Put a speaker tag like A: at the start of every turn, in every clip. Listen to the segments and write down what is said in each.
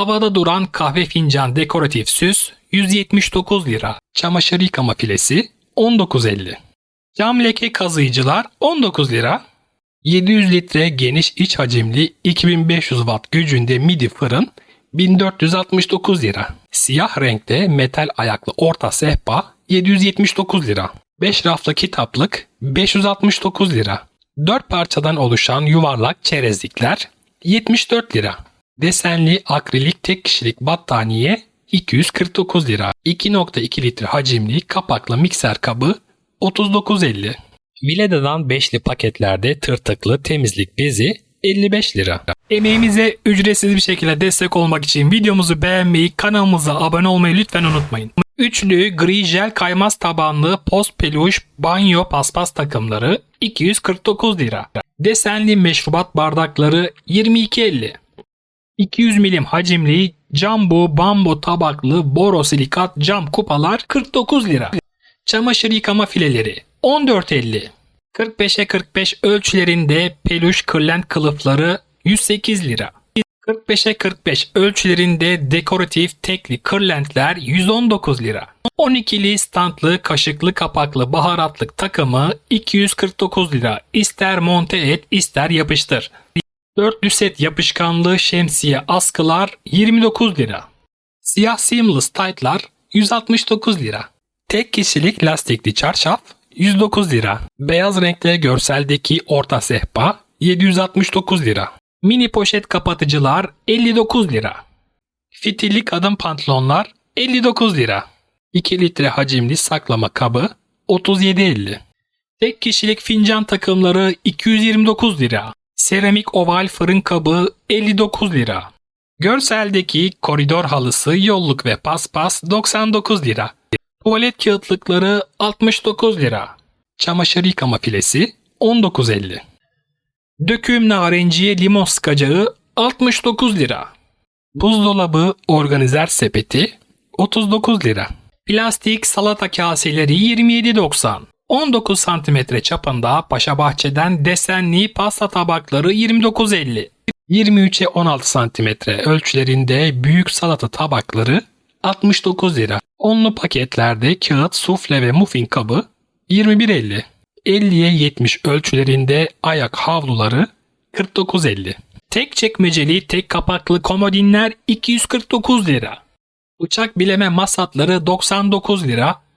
A: Havada duran kahve fincan dekoratif süs 179 lira. Çamaşır yıkama filesi 19.50. Cam leke kazıyıcılar 19 lira. 700 litre geniş iç hacimli 2500 watt gücünde midi fırın 1469 lira. Siyah renkte metal ayaklı orta sehpa 779 lira. 5 raflı kitaplık 569 lira. 4 parçadan oluşan yuvarlak çerezlikler 74 lira. Desenli akrilik tek kişilik battaniye 249 lira. 2.2 litre hacimli kapaklı mikser kabı 39.50. Vileda'dan beşli paketlerde tırtıklı temizlik bezi 55 lira. Emeğimize ücretsiz bir şekilde destek olmak için videomuzu beğenmeyi, kanalımıza abone olmayı lütfen unutmayın. Üçlü gri jel kaymaz tabanlı post peluş banyo paspas takımları 249 lira. Desenli meşrubat bardakları 22.50. 200 milim hacimli jumbo bambo tabaklı borosilikat cam kupalar 49 lira. Çamaşır yıkama fileleri 14.50. 45'e 45 ölçülerinde peluş kırlent kılıfları 108 lira. 45'e 45 ölçülerinde dekoratif tekli kırlentler 119 lira. 12'li standlı kaşıklı kapaklı baharatlık takımı 249 lira. İster monte et ister yapıştır. Dörtlü set yapışkanlı şemsiye askılar 29 lira. Siyah seamless tight'lar 169 lira. Tek kişilik lastikli çarşaf 109 lira. Beyaz renkte görseldeki orta sehpa 769 lira. Mini poşet kapatıcılar 59 lira. Fitilli kadın pantolonlar 59 lira. 2 litre hacimli saklama kabı 37.50. Tek kişilik fincan takımları 229 lira. Seramik oval fırın kabı 59 lira. Görseldeki koridor halısı yolluk ve paspas 99 lira. Tuvalet kağıtlıkları 69 lira. Çamaşır yıkama filesi 19.50. Döküm narenciye limon sıkacağı 69 lira. Buzdolabı organizer sepeti 39 lira. Plastik salata kaseleri 27.90. 19 cm çapında Paşa Bahçe'den desenli pasta tabakları 29.50. 23'e 16 cm ölçülerinde büyük salata tabakları 69 lira. Onlu paketlerde kağıt, sufle ve muffin kabı 21.50. 50'ye 70 ölçülerinde ayak havluları 49.50. Tek çekmeceli tek kapaklı komodinler 249 lira. Bıçak bileme masatları 99 lira.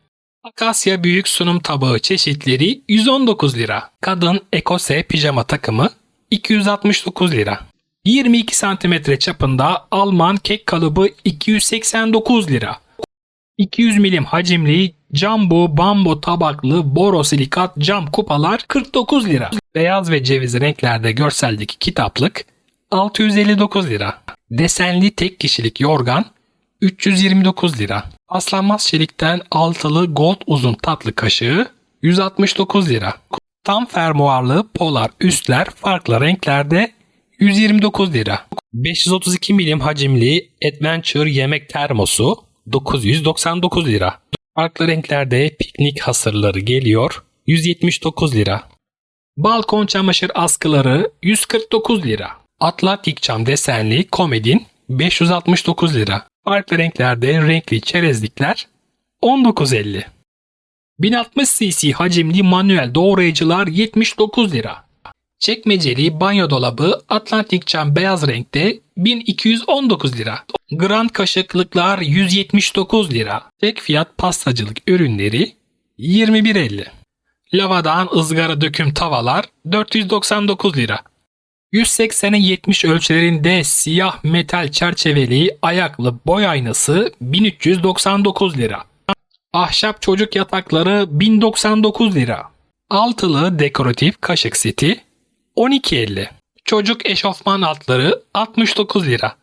A: Akasya büyük sunum tabağı çeşitleri 119 lira. Kadın ekose pijama takımı 269 lira. 22 cm çapında Alman kek kalıbı 289 lira. 200 milim hacimli jumbo bambo tabaklı borosilikat cam kupalar 49 lira. Beyaz ve ceviz renklerde görseldeki kitaplık 659 lira. Desenli tek kişilik yorgan 329 lira. Aslanmaz çelikten altılı gold uzun tatlı kaşığı 169 lira. Tam fermuarlı polar üstler farklı renklerde 129 lira. 532 milim hacimli Adventure yemek termosu 999 lira. Farklı renklerde piknik hasırları geliyor 179 lira. Balkon çamaşır askıları 149 lira. Atlantik cam desenli komedin 569 lira. Farklı renklerde renkli çerezlikler 19.50. 1060 cc hacimli manuel doğrayıcılar 79 lira. Çekmeceli banyo dolabı Atlantik cam beyaz renkte 1219 lira. Grand kaşıklıklar 179 lira. Tek fiyat pastacılık ürünleri 21.50. Lavadan ızgara döküm tavalar 499 lira. 180'e 70 ölçülerinde siyah metal çerçeveli ayaklı boy aynası 1399 lira. Ahşap çocuk yatakları 1099 lira. Altılı dekoratif kaşık seti 12.50. Çocuk eşofman altları 69 lira.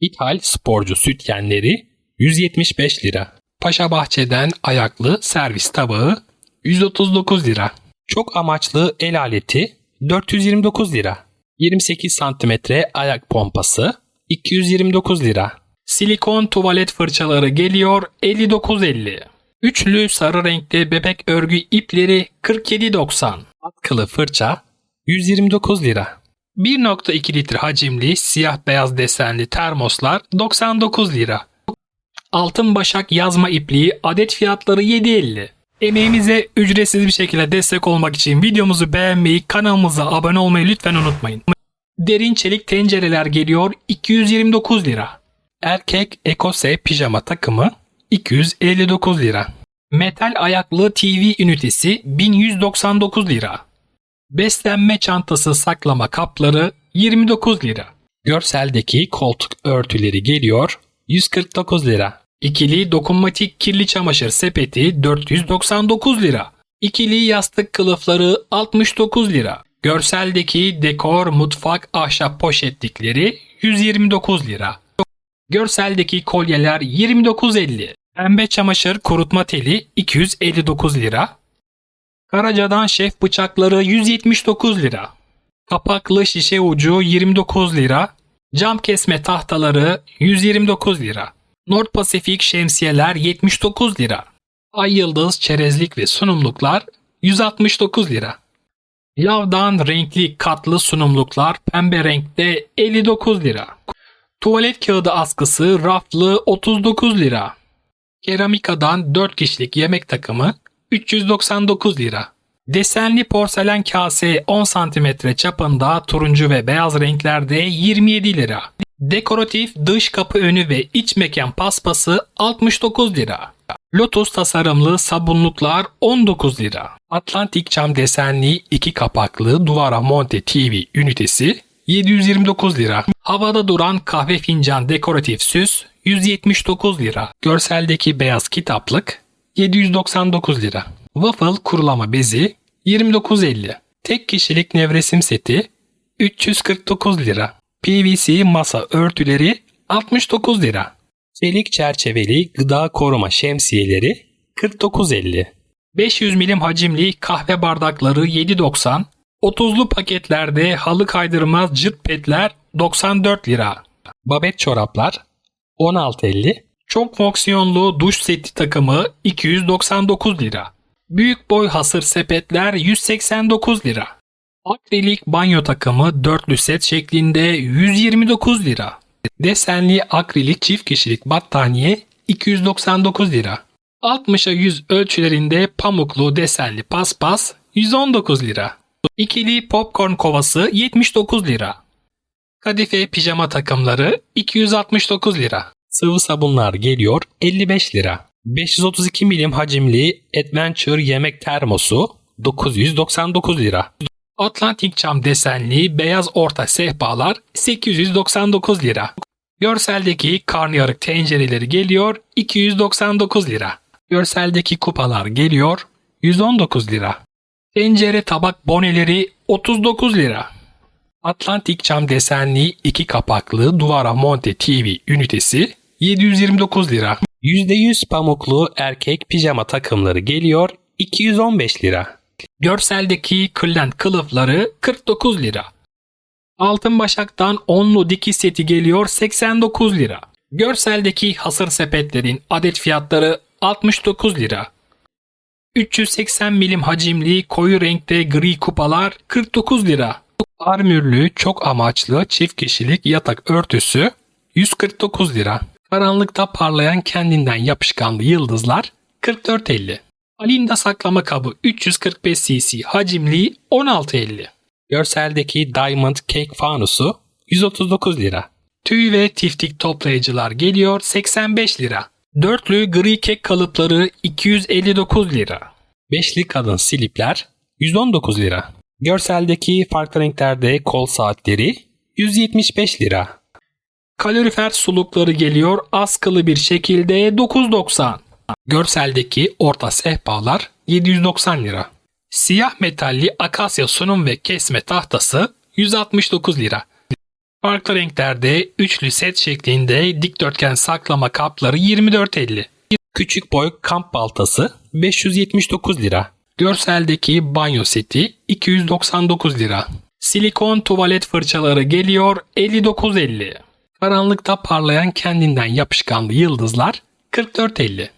A: İthal sporcu sütyenleri 175 lira. Paşa Bahçe'den ayaklı servis tabağı 139 lira. Çok amaçlı el aleti 429 lira. 28 cm ayak pompası 229 lira. Silikon tuvalet fırçaları geliyor 59.50. Üçlü sarı renkli bebek örgü ipleri 47.90. Atkılı fırça 129 lira. 1.2 litre hacimli siyah beyaz desenli termoslar 99 lira. Altın başak yazma ipliği adet fiyatları 7.50. Emeğimize ücretsiz bir şekilde destek olmak için videomuzu beğenmeyi, kanalımıza abone olmayı lütfen unutmayın. Derin çelik tencereler geliyor 229 lira. Erkek Ekose pijama takımı 259 lira. Metal ayaklı TV ünitesi 1199 lira. Beslenme çantası saklama kapları 29 lira. Görseldeki koltuk örtüleri geliyor 149 lira. İkili dokunmatik kirli çamaşır sepeti 499 lira. İkili yastık kılıfları 69 lira. Görseldeki dekor mutfak ahşap poşetlikleri 129 lira. Görseldeki kolyeler 29.50. Pembe çamaşır kurutma teli 259 lira. Karaca'dan şef bıçakları 179 lira. Kapaklı şişe ucu 29 lira. Cam kesme tahtaları 129 lira. North Pacific şemsiyeler 79 lira. Ay yıldız çerezlik ve sunumluklar 169 lira. Lavdan renkli katlı sunumluklar pembe renkte 59 lira. Tuvalet kağıdı askısı raflı 39 lira. Keramikadan 4 kişilik yemek takımı 399 lira. Desenli porselen kase 10 cm çapında turuncu ve beyaz renklerde 27 lira. Dekoratif dış kapı önü ve iç mekan paspası 69 lira. Lotus tasarımlı sabunluklar 19 lira. Atlantik cam desenli iki kapaklı duvara monte TV ünitesi 729 lira. Havada duran kahve fincan dekoratif süs 179 lira. Görseldeki beyaz kitaplık 799 lira. Waffle kurulama bezi 29.50. Tek kişilik nevresim seti 349 lira. PVC masa örtüleri 69 lira. Çelik çerçeveli gıda koruma şemsiyeleri 49.50. 500 milim hacimli kahve bardakları 7.90. 30'lu paketlerde halı kaydırmaz cırt petler 94 lira. Babet çoraplar 16.50. Çok fonksiyonlu duş seti takımı 299 lira. Büyük boy hasır sepetler 189 lira. Akrilik banyo takımı dörtlü set şeklinde 129 lira. Desenli akrilik çift kişilik battaniye 299 lira. 60'a 100 ölçülerinde pamuklu desenli paspas 119 lira. İkili popcorn kovası 79 lira. Kadife pijama takımları 269 lira. Sıvı sabunlar geliyor 55 lira. 532 milim hacimli Adventure yemek termosu 999 lira. Atlantik cam desenli beyaz orta sehpalar 899 lira. Görseldeki karnıyarık tencereleri geliyor 299 lira. Görseldeki kupalar geliyor 119 lira. Tencere tabak boneleri 39 lira. Atlantik cam desenli iki kapaklı duvara monte TV ünitesi 729 lira. %100 pamuklu erkek pijama takımları geliyor 215 lira. Görseldeki kırlent kılıfları 49 lira. Altın başaktan onlu dikiş seti geliyor 89 lira. Görseldeki hasır sepetlerin adet fiyatları 69 lira. 380 milim hacimli koyu renkte gri kupalar 49 lira. Armürlü çok amaçlı çift kişilik yatak örtüsü 149 lira. Karanlıkta parlayan kendinden yapışkanlı yıldızlar 44.50. Alinda saklama kabı 345 cc hacimli 16.50. Görseldeki Diamond Cake fanusu 139 lira. Tüy ve tiftik toplayıcılar geliyor 85 lira. Dörtlü gri kek kalıpları 259 lira. Beşli kadın silipler 119 lira. Görseldeki farklı renklerde kol saatleri 175 lira. Kalorifer sulukları geliyor askılı bir şekilde 9.90. Görseldeki orta sehpalar 790 lira. Siyah metalli akasya sunum ve kesme tahtası 169 lira. Farklı renklerde üçlü set şeklinde dikdörtgen saklama kapları 24.50. Küçük boy kamp baltası 579 lira. Görseldeki banyo seti 299 lira. Silikon tuvalet fırçaları geliyor 59.50. Karanlıkta parlayan kendinden yapışkanlı yıldızlar 44.50.